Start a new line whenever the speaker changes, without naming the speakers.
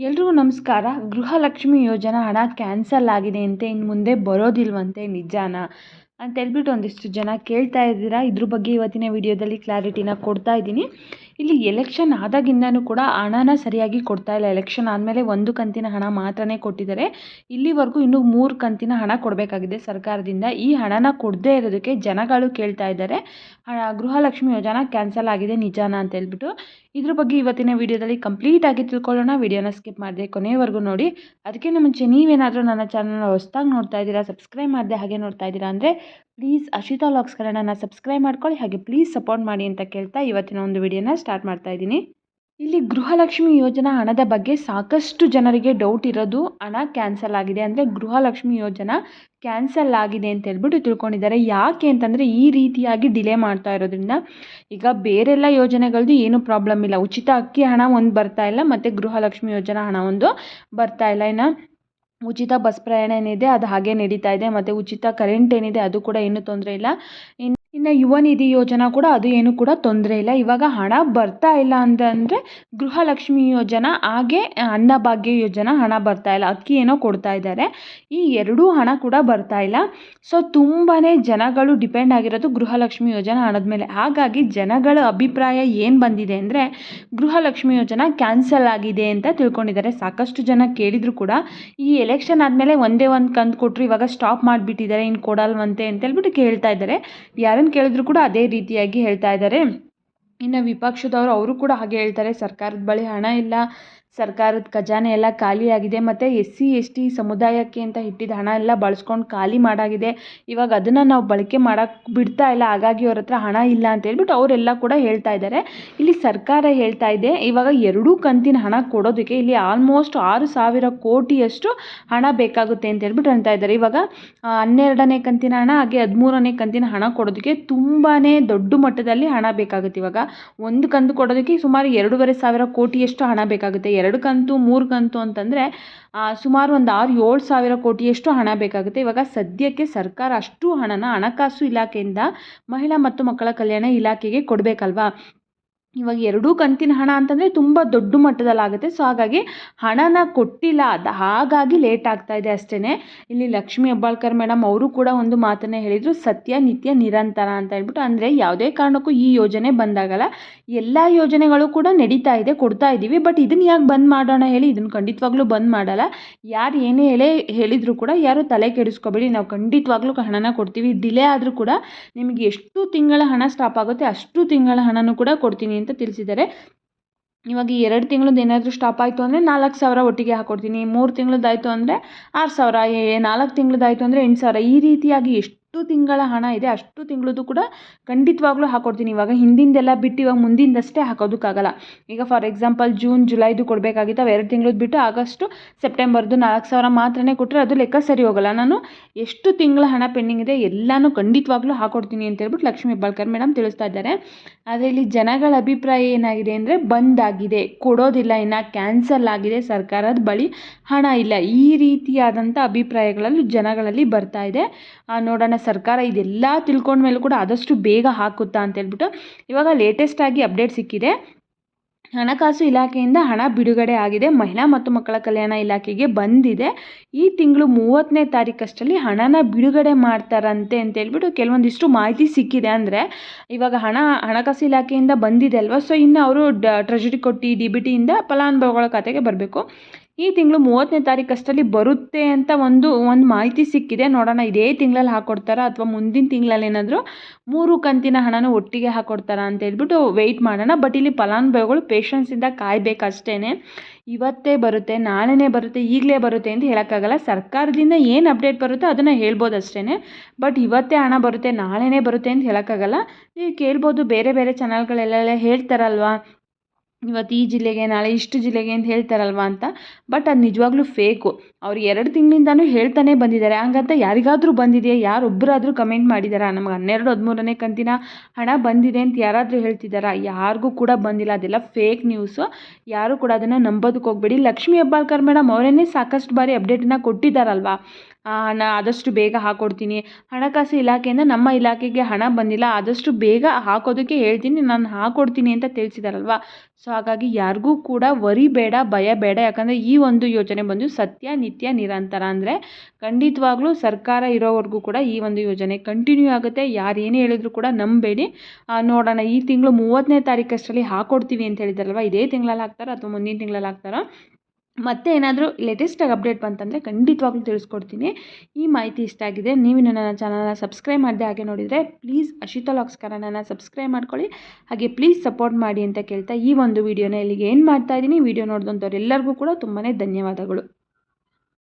ಎಲ್ರಿಗೂ ನಮಸ್ಕಾರ. ಗೃಹಲಕ್ಷ್ಮಿ ಯೋಜನಾ ಹಣ ಕ್ಯಾನ್ಸಲ್ ಆಗಿದೆ ಅಂತೆ ಇನ್ನು ಮುಂದೆ ಬರೋದಿಲ್ವಂತೆ ನಿಜಾನಾ? ಅಂತ ಹೇಳ್ಬಿಟ್ಟು ಒಂದಿಷ್ಟು ಜನ ಕೇಳ್ತಾ ಇದ್ದೀರಾ. ಇದ್ರ ಬಗ್ಗೆ ಇವತ್ತಿನ ವಿಡಿಯೋದಲ್ಲಿ ಕ್ಲಾರಿಟಿನ ಕೊಡ್ತಾ ಇದ್ದೀನಿ. ಇಲ್ಲಿ ಎಲೆಕ್ಷನ್ ಆದಾಗಿಂದನೂ ಕೂಡ ಹಣನ ಸರಿಯಾಗಿ ಕೊಡ್ತಾ ಇಲ್ಲ. ಎಲೆಕ್ಷನ್ ಆದಮೇಲೆ ಒಂದು ಕಂತಿನ ಹಣ ಮಾತ್ರನೇ ಕೊಟ್ಟಿದ್ದಾರೆ. ಇಲ್ಲಿವರೆಗೂ ಇನ್ನೂ ಮೂರು ಕಂತಿನ ಹಣ ಕೊಡಬೇಕಾಗಿದೆ ಸರ್ಕಾರದಿಂದ. ಈ ಹಣನ ಕೊಡದೇ ಇರೋದಕ್ಕೆ ಜನಗಳು ಕೇಳ್ತಾ ಇದ್ದಾರೆ. ಗೃಹಲಕ್ಷ್ಮಿ ಯೋಜನಾ ಕ್ಯಾನ್ಸಲ್ ಆಗಿದೆ ನಿಜಾನ ಅಂತ ಹೇಳ್ಬಿಟ್ಟು. ಇದ್ರ ಬಗ್ಗೆ ಇವತ್ತಿನ ವಿಡಿಯೋದಲ್ಲಿ ಕಂಪ್ಲೀಟಾಗಿ ತಿಳ್ಕೊಳ್ಳೋಣ. ವಿಡಿಯೋನ ಸ್ಕಿಪ್ ಮಾಡಿದೆ ಕೊನೆಯವರೆಗೂ ನೋಡಿ. ಅದಕ್ಕಿಂತ ಮುಂಚೆ ನೀವೇನಾದರೂ ನನ್ನ ಚಾನಲ್ನ ಹೊಸ್ದಾಗಿ ನೋಡ್ತಾ ಇದ್ದೀರಾ ಸಬ್ಸ್ಕ್ರೈಬ್ ಮಾಡಿದೆ ಹಾಗೆ ನೋಡ್ತಾ ಇದ್ದೀರಾ ಅಂದರೆ ಪ್ಲೀಸ್ ಅಶಿತಾ ಲಾಗ್ಸ್ ಕನ್ನಡನ ಸಬ್ಸ್ಕ್ರೈಬ್ ಮಾಡ್ಕೊಳ್ಳಿ, ಹಾಗೆ ಪ್ಲೀಸ್ ಸಪೋರ್ಟ್ ಮಾಡಿ ಅಂತ ಕೇಳ್ತಾ ಇವತ್ತಿನ ಒಂದು ವಿಡಿಯೋನ ಸ್ಟಾರ್ಟ್ ಮಾಡ್ತಾ ಇದ್ದೀನಿ. ಇಲ್ಲಿ ಗೃಹಲಕ್ಷ್ಮಿ ಯೋಜನಾ ಹಣದ ಬಗ್ಗೆ ಸಾಕಷ್ಟು ಜನರಿಗೆ ಡೌಟ್ ಇರೋದು ಹಣ ಕ್ಯಾನ್ಸಲ್ ಆಗಿದೆ ಅಂದರೆ ಗೃಹಲಕ್ಷ್ಮಿ ಯೋಜನಾ ಕ್ಯಾನ್ಸಲ್ ಆಗಿದೆ ಅಂತ ಹೇಳ್ಬಿಟ್ಟು ತಿಳ್ಕೊಂಡಿದ್ದಾರೆ. ಯಾಕೆ ಅಂತಂದರೆ ಈ ರೀತಿಯಾಗಿ ಡಿಲೇ ಮಾಡ್ತಾ ಇರೋದ್ರಿಂದ ಈಗ ಬೇರೆಲ್ಲ ಯೋಜನೆಗಳದ್ದು ಏನೂ ಪ್ರಾಬ್ಲಮ್ ಇಲ್ಲ. ಉಚಿತ ಅಕ್ಕಿ ಹಣ ಒಂದು ಬರ್ತಾ ಇಲ್ಲ, ಮತ್ತು ಗೃಹಲಕ್ಷ್ಮಿ ಯೋಜನಾ ಹಣ ಒಂದು ಬರ್ತಾ ಇಲ್ಲ. ಇನ್ನು ಉಚಿತ ಬಸ್ ಪ್ರಯಾಣ ಏನಿದೆ ಅದು ಹಾಗೆ ನಡೀತಾ ಇದೆ, ಮತ್ತು ಉಚಿತ ಕರೆಂಟ್ ಏನಿದೆ ಅದು ಕೂಡ ಏನೂ ತೊಂದರೆ ಇಲ್ಲ. ಇನ್ನು ಇನ್ನು ಯುವ ನಿಧಿ ಯೋಜನೆ ಕೂಡ ಅದು ಏನು ಕೂಡ ತೊಂದರೆ ಇಲ್ಲ. ಇವಾಗ ಹಣ ಬರ್ತಾ ಇಲ್ಲ ಅಂತಂದರೆ ಗೃಹಲಕ್ಷ್ಮಿ ಯೋಜನೆ ಹಾಗೆ ಅನ್ನಭಾಗ್ಯ ಯೋಜನೆ ಹಣ ಬರ್ತಾ ಇಲ್ಲ. ಅಕ್ಕಿ ಏನೋ ಕೊಡ್ತಾ ಇದ್ದಾರೆ ಈ ಎರಡೂ ಹಣ ಕೂಡ ಬರ್ತಾ ಇಲ್ಲ. ಸೊ ತುಂಬಾ ಜನಗಳು ಡಿಪೆಂಡ್ ಆಗಿರೋದು ಗೃಹಲಕ್ಷ್ಮಿ ಯೋಜನೆ ಹಣದ ಮೇಲೆ. ಹಾಗಾಗಿ ಜನಗಳ ಅಭಿಪ್ರಾಯ ಏನು ಬಂದಿದೆ ಅಂದರೆ ಗೃಹಲಕ್ಷ್ಮಿ ಯೋಜನೆ ಕ್ಯಾನ್ಸಲ್ ಆಗಿದೆ ಅಂತ ತಿಳ್ಕೊಂಡಿದ್ದಾರೆ. ಸಾಕಷ್ಟು ಜನ ಕೇಳಿದ್ರು ಕೂಡ. ಈ ಎಲೆಕ್ಷನ್ ಆದಮೇಲೆ ಒಂದೇ ಒಂದು ಕಂತು ಕೊಟ್ಟರು ಇವಾಗ ಸ್ಟಾಪ್ ಮಾಡಿಬಿಟ್ಟಿದ್ದಾರೆ ಇನ್ನು ಕೊಡಲ್ವಂತೆ ಅಂತೇಳ್ಬಿಟ್ಟು ಕೇಳ್ತಾ ಇದ್ದಾರೆ. ಯಾರನ್ನು ಕೇಳಿದ್ರು ಕೂಡ ಅದೇ ರೀತಿಯಾಗಿ ಹೇಳ್ತಾ ಇದ್ದಾರೆ. ಇನ್ನು ವಿಪಕ್ಷದವರು, ಅವರು ಕೂಡ ಹಾಗೆ ಹೇಳ್ತಾರೆ. ಸರ್ಕಾರದ ಬಳಿ ಹಣ ಇಲ್ಲ. ಸರ್ಕಾರದ ಖಜಾನೆ ಎಲ್ಲ ಖಾಲಿಯಾಗಿದೆ ಮತ್ತು ಎಸ್ ಸಿ, ಎಸ್ ಟಿ ಸಮುದಾಯಕ್ಕೆ ಅಂತ ಇಟ್ಟಿದ್ದ ಹಣ ಎಲ್ಲ ಬಳಸ್ಕೊಂಡು ಖಾಲಿ ಮಾಡಾಗಿದೆ. ಇವಾಗ ಅದನ್ನು ನಾವು ಬಳಕೆ ಮಾಡೋಕ್ಕೆ ಬಿಡ್ತಾ ಇಲ್ಲ, ಹಾಗಾಗಿ ಅವ್ರ ಹತ್ರ ಹಣ ಇಲ್ಲ ಅಂತ ಹೇಳ್ಬಿಟ್ಟು ಅವರೆಲ್ಲ ಕೂಡ ಹೇಳ್ತಾ ಇದ್ದಾರೆ ಇಲ್ಲಿ ಸರ್ಕಾರ ಹೇಳ್ತಾ ಇದೆ, ಇವಾಗ ಎರಡೂ ಕಂತಿನ ಹಣ ಕೊಡೋದಕ್ಕೆ ಇಲ್ಲಿ ಆಲ್ಮೋಸ್ಟ್ ಆರು ಸಾವಿರ ಕೋಟಿಯಷ್ಟು ಹಣ ಬೇಕಾಗುತ್ತೆ ಅಂತ ಹೇಳ್ಬಿಟ್ಟು ಹೇಳ್ತಾ ಇದ್ದಾರೆ ಇವಾಗ ಹನ್ನೆರಡನೇ ಕಂತಿನ ಹಣ, ಹಾಗೆ ಹದಿಮೂರನೇ ಕಂತಿನ ಹಣ ಕೊಡೋದಕ್ಕೆ ತುಂಬಾ ದೊಡ್ಡ ಮಟ್ಟದಲ್ಲಿ ಹಣ ಬೇಕಾಗುತ್ತೆ. ಇವಾಗ, ಒಂದು ಕಂತು ಕೊಡೋದಕ್ಕೆ ಸುಮಾರು ಎರಡೂವರೆ ಸಾವಿರ ಕೋಟಿಯಷ್ಟು ಹಣ ಬೇಕಾಗುತ್ತೆ. ಎರಡು ಕಂತು, ಮೂರು ಕಂತು ಅಂತಂದರೆ ಸುಮಾರು ಒಂದು ಆರು ಏಳು ಸಾವಿರ ಕೋಟಿಯಷ್ಟು ಹಣ ಬೇಕಾಗುತ್ತೆ. ಇವಾಗ ಸದ್ಯಕ್ಕೆ ಸರ್ಕಾರ ಅಷ್ಟು ಹಣನ ಹಣಕಾಸು ಇಲಾಖೆಯಿಂದ ಮಹಿಳಾ ಮತ್ತು ಮಕ್ಕಳ ಕಲ್ಯಾಣ ಇಲಾಖೆಗೆ ಕೊಡಬೇಕಲ್ವಾ? ಇವಾಗ ಎರಡೂ ಕಂತಿನ ಹಣ ಅಂತಂದರೆ ತುಂಬ ದೊಡ್ಡ ಮಟ್ಟದಲ್ಲಾಗುತ್ತೆ. ಸೊ ಹಾಗಾಗಿ ಹಣನ ಕೊಟ್ಟಿಲ್ಲ ಅದು ಹಾಗಾಗಿ ಲೇಟ್ ಆಗ್ತಾ ಇದೆ ಅಷ್ಟೇ ಇಲ್ಲಿ ಲಕ್ಷ್ಮೀ ಹೆಬ್ಬಾಳ್ಕರ್ ಮೇಡಮ್ ಅವರು ಕೂಡ ಒಂದು ಮಾತನ್ನು ಹೇಳಿದರು, ಸತ್ಯ, ನಿತ್ಯ, ನಿರಂತರ ಅಂತ ಹೇಳ್ಬಿಟ್ಟು. ಅಂದರೆ ಯಾವುದೇ ಕಾರಣಕ್ಕೂ ಈ ಯೋಜನೆ ಬಂದಾಗಲ್ಲ. ಎಲ್ಲ ಯೋಜನೆಗಳು ಕೂಡ ನಡೀತಾ ಇದೆ, ಕೊಡ್ತಾ ಇದ್ದೀವಿ. ಬಟ್ ಇದನ್ನು ಯಾಕೆ ಬಂದ್ ಮಾಡೋಣ ಹೇಳಿ ಇದನ್ನು ಖಂಡಿತವಾಗ್ಲೂ ಬಂದ್ ಮಾಡಲ್ಲ. ಯಾರು ಏನೇ ಹೇಳಿ ಹೇಳಿದರೂ ಕೂಡ, ಯಾರು ತಲೆ ಕೆಡಿಸ್ಕೋಬೇಡಿ. ನಾವು ಖಂಡಿತವಾಗ್ಲೂ ಹಣನ ಕೊಡ್ತೀವಿ. ಡಿಲೇ ಆದರೂ ಕೂಡ ನಿಮಗೆ ಎಷ್ಟು ತಿಂಗಳ ಹಣ ಸ್ಟಾಪ್ ಆಗುತ್ತೆ, ಅಷ್ಟು ತಿಂಗಳ ಹಣನೂ ಕೂಡ ಕೊಡ್ತೀನಿ. ಅಂತ ತಿಳಿಸಿದ್ದಾರೆ. ಇವಾಗ ಎರಡು ತಿಂಗಳದ್ದು ಏನಾದರೂ ಸ್ಟಾಪ್ ಆಯಿತು ಅಂದರೆ ನಾಲ್ಕು ಸಾವಿರ ಒಟ್ಟಿಗೆ ಹಾಕ್ಕೊಡ್ತೀನಿ ಮೂರು ತಿಂಗಳದ್ದಾಯಿತು ಅಂದರೆ ಆರು ಸಾವಿರ ನಾಲ್ಕು ತಿಂಗಳದ್ದಾಯಿತು ಅಂದರೆ ಎಂಟು ಸಾವಿರ. ಈ ರೀತಿಯಾಗಿ ಎಷ್ಟು ತಿಂಗಳ ಹಣ ಇದೆ, ಅಷ್ಟು ತಿಂಗಳದ್ದು ಕೂಡ ಖಂಡಿತವಾಗ್ಲೂ ಹಾಕ್ಕೊಡ್ತೀನಿ ಇವಾಗ ಹಿಂದಿಂದೆಲ್ಲ ಬಿಟ್ಟು ಇವಾಗ ಮುಂದಿಂದಷ್ಟೇ ಹಾಕೋದಕ್ಕಾಗಲ್ಲ. ಈಗ ಫಾರ್ ಎಕ್ಸಾಂಪಲ್ ಜೂನ್ ಜುಲೈದು ಕೊಡಬೇಕಾಗಿತ್ತು, ಅವು ಎರಡು ತಿಂಗಳದ್ದು ಬಿಟ್ಟು ಆಗಸ್ಟು ಸೆಪ್ಟೆಂಬರ್ದು ನಾಲ್ಕು ಸಾವಿರ ಮಾತ್ರನೇ ಕೊಟ್ಟರೆ ಅದು ಲೆಕ್ಕ ಸರಿ ಹೋಗಲ್ಲ. ನಾನು ಎಷ್ಟು ತಿಂಗಳ ಹಣ ಪೆಂಡಿಂಗ್ ಇದೆ ಎಲ್ಲನೂ ಖಂಡಿತವಾಗ್ಲೂ ಹಾಕೊಡ್ತೀನಿ ಅಂತ ಹೇಳ್ಬಿಟ್ಟು ಲಕ್ಷ್ಮೀ ಬಾಳ್ಕರ್ ಮೇಡಮ್ ತಿಳಿಸ್ತಾ ಇದ್ದಾರೆ. ಆದರೆ ಇಲ್ಲಿ ಜನಗಳ ಅಭಿಪ್ರಾಯ ಏನಾಗಿದೆ ಅಂದರೆ ಬಂದಾಗಿದೆ ಕೊಡೋದಿಲ್ಲ, ಇನ್ನು ಕ್ಯಾನ್ಸಲ್ ಆಗಿದೆ, ಸರ್ಕಾರದ ಬಳಿ ಹಣ ಇಲ್ಲ. ಈ ರೀತಿಯಾದಂಥ ಅಭಿಪ್ರಾಯಗಳಲ್ಲಿ ಜನಗಳಲ್ಲಿ ಬರ್ತಾ ಇದೆ. ನೋಡೋಣ ಸರ್ಕಾರ ಇದೆಲ್ಲ ತಿಳ್ಕೊಂಡ ಮೇಲೂ ಕೂಡ ಆದಷ್ಟು ಬೇಗ ಹಾಕುತ್ತಾ ಅಂತ ಹೇಳ್ಬಿಟ್ಟು ಇವಾಗ ಲೇಟೆಸ್ಟಾಗಿ ಅಪ್ಡೇಟ್ ಸಿಕ್ಕಿದೆ. ಹಣಕಾಸು ಇಲಾಖೆಯಿಂದ ಹಣ ಬಿಡುಗಡೆ ಆಗಿದೆ. ಮಹಿಳಾ ಮತ್ತು ಮಕ್ಕಳ ಕಲ್ಯಾಣ ಇಲಾಖೆಗೆ ಬಂದಿದೆ. ಈ ತಿಂಗಳು ಮೂವತ್ತನೇ ತಾರೀಕಷ್ಟರಲ್ಲಿ ಹಣನ ಬಿಡುಗಡೆ ಮಾಡ್ತಾರಂತೆ ಅಂತ ಹೇಳ್ಬಿಟ್ಟು ಕೆಲವೊಂದಿಷ್ಟು ಮಾಹಿತಿ ಸಿಕ್ಕಿದೆ. ಅಂದರೆ ಇವಾಗ ಹಣ, ಹಣಕಾಸು ಇಲಾಖೆಯಿಂದ ಬಂದಿದೆ ಅಲ್ವಾ? ಸೊ ಇನ್ನು ಅವರು ಟ್ರೆಜರಿ ಕೊಟ್ಟು ಡಿ ಬಿ ಟಿಯಿಂದ ಫಲಾನುಭವಿಗಳ ಖಾತೆಗೆ ಬರಬೇಕು. ಈ ತಿಂಗಳು ಮೂವತ್ತನೇ ತಾರೀಕಷ್ಟರಲ್ಲಿ ಬರುತ್ತೆ ಅಂತ ಒಂದು ಒಂದು ಮಾಹಿತಿ ಸಿಕ್ಕಿದೆ. ನೋಡೋಣ, ಇದೇ ತಿಂಗಳಲ್ಲಿ ಹಾಕ್ಕೊಡ್ತಾರಾ ಅಥವಾ ಮುಂದಿನ ತಿಂಗಳಲ್ಲಿ ಏನಾದರೂ ಮೂರು ಕಂತಿನ ಹಣನ ಒಟ್ಟಿಗೆ ಹಾಕ್ಕೊಡ್ತಾರಾ ಅಂತ ಹೇಳ್ಬಿಟ್ಟು ವೆಯ್ಟ್ ಮಾಡೋಣ. ಬಟ್ ಇಲ್ಲಿ ಫಲಾನುಭವಿಗಳು ಪೇಷನ್ಸಿಂದ ಕಾಯಬೇಕಷ್ಟೇ ಇವತ್ತೇ ಬರುತ್ತೆ, ನಾಳೆನೇ ಬರುತ್ತೆ, ಈಗಲೇ ಬರುತ್ತೆ ಅಂತ ಹೇಳೋಕ್ಕಾಗಲ್ಲ. ಸರ್ಕಾರದಿಂದ ಏನು ಅಪ್ಡೇಟ್ ಬರುತ್ತೋ ಅದನ್ನು ಹೇಳ್ಬೋದು ಅಷ್ಟೇ ಬಟ್ ಇವತ್ತೇ ಹಣ ಬರುತ್ತೆ, ನಾಳೆನೇ ಬರುತ್ತೆ ಅಂತ ಹೇಳೋಕ್ಕಾಗಲ್ಲ. ನೀವು ಕೇಳ್ಬೋದು, ಬೇರೆ ಬೇರೆ ಚಾನಲ್ಗಳೆಲ್ಲ ಹೇಳ್ತಾರಲ್ವಾ? ಇವತ್ತು ಈ ಜಿಲ್ಲೆಗೆ, ನಾಳೆ ಇಷ್ಟು ಜಿಲ್ಲೆಗೆ ಅಂತ ಹೇಳ್ತಾರಲ್ವ ಅಂತ. ಬಟ್ ಅದು ನಿಜವಾಗ್ಲೂ ಫೇಕು ಅವ್ರು ಎರಡು ತಿಂಗಳಿಂದನೂ ಹೇಳ್ತಾನೆ ಬಂದಿದ್ದಾರೆ. ಹಂಗಂತ ಯಾರಿಗಾದರೂ ಬಂದಿದೆಯಾ? ಯಾರೊಬ್ಬರಾದರೂ ಕಮೆಂಟ್ ಮಾಡಿದಾರಾ? ನಮ್ಗೆ ಹನ್ನೆರಡು, ಹದಿಮೂರನೇ ಕಂತಿನ ಹಣ ಬಂದಿದೆ ಅಂತ ಯಾರಾದರೂ ಹೇಳ್ತಿದ್ದಾರಾ? ಯಾರಿಗೂ ಕೂಡ ಬಂದಿಲ್ಲ. ಅದೆಲ್ಲ ಫೇಕ್ ನ್ಯೂಸು ಯಾರೂ ಕೂಡ ಅದನ್ನು ನಂಬೋದಕ್ಕೆ ಹೋಗಬೇಡಿ. ಲಕ್ಷ್ಮೀ ಹೆಬ್ಬಾಳ್ಕರ್ ಮೇಡಮ್ ಅವರೇನೇ ಸಾಕಷ್ಟು ಬಾರಿ ಅಪ್ಡೇಟನ್ನು ಕೊಟ್ಟಿದ್ದಾರಲ್ವಾ? ಹಣ ಆದಷ್ಟು ಬೇಗ ಹಾಕ್ಕೊಡ್ತೀನಿ ಹಣಕಾಸು ಇಲಾಖೆಯಿಂದ ನಮ್ಮ ಇಲಾಖೆಗೆ ಹಣ ಬಂದಿಲ್ಲ, ಆದಷ್ಟು ಬೇಗ ಹಾಕೋದಕ್ಕೆ ಹೇಳ್ತೀನಿ, ನಾನು ಹಾಕ್ಕೊಡ್ತೀನಿ ಅಂತ ತಿಳಿಸಿದಾರಲ್ವ? ಸೊ ಹಾಗಾಗಿ ಯಾರಿಗೂ ಕೂಡ ವರಿ ಬೇಡ, ಭಯ ಬೇಡ. ಯಾಕಂದರೆ ಈ ಒಂದು ಯೋಜನೆ ಬಂದು ಸತ್ಯ, ನಿತ್ಯ, ನಿರಂತರ ಅಂದರೆ ಖಂಡಿತವಾಗ್ಲೂ ಸರ್ಕಾರ ಇರೋವರೆಗೂ ಕೂಡ ಈ ಒಂದು ಯೋಜನೆ ಕಂಟಿನ್ಯೂ ಆಗುತ್ತೆ. ಯಾರು ಏನೇ ಹೇಳಿದ್ರು ಕೂಡ ನಂಬೇಡಿ. ನೋಡೋಣ, ಈ ತಿಂಗಳು ಮೂವತ್ತನೇ ತಾರೀಕಷ್ಟರಲ್ಲಿ ಹಾಕ್ಕೊಡ್ತೀವಿ ಅಂತ ಹೇಳಿದಾರಲ್ವ? ಇದೇ ತಿಂಗಳಲ್ಲಿ ಹಾಕ್ತಾರೋ ಅಥವಾ ಮುಂದಿನ ತಿಂಗಳಲ್ಲಿ ಹಾಕ್ತಾರೋ? ಮತ್ತೆ ಏನಾದರೂ ಲೇಟೆಸ್ಟಾಗಿ ಅಪ್ಡೇಟ್ ಬಂತಂದರೆ ಖಂಡಿತವಾಗ್ಲೂ ತಿಳಿಸ್ಕೊಡ್ತೀನಿ. ಈ ಮಾಹಿತಿ ಇಷ್ಟ ಆಗಿದೆ, ನೀವು ನನ್ನ ಚಾನಲನ್ನ ಸಬ್ಸ್ಕ್ರೈಬ್ ಮಾಡದೆ ಹಾಗೆ ನೋಡಿದರೆ ಪ್ಲೀಸ್ ಅಶಿತಾ ಲಾಕ್ಸ್ ಕನ್ನಡನ ಸಬ್ಸ್ಕ್ರೈಬ್ ಮಾಡ್ಕೊಳ್ಳಿ. ಹಾಗೆ ಪ್ಲೀಸ್ ಸಪೋರ್ಟ್ ಮಾಡಿ ಅಂತ ಕೇಳ್ತಾ ಈ ಒಂದು ವೀಡಿಯೋನ ಇಲ್ಲಿಗೆ ಏನು ಮಾಡ್ತಾ ಇದ್ದೀನಿ. ವಿಡಿಯೋ ನೋಡಿದಂಥವ್ರು ಎಲ್ಲರಿಗೂ ಕೂಡ ತುಂಬಾ ಧನ್ಯವಾದಗಳು.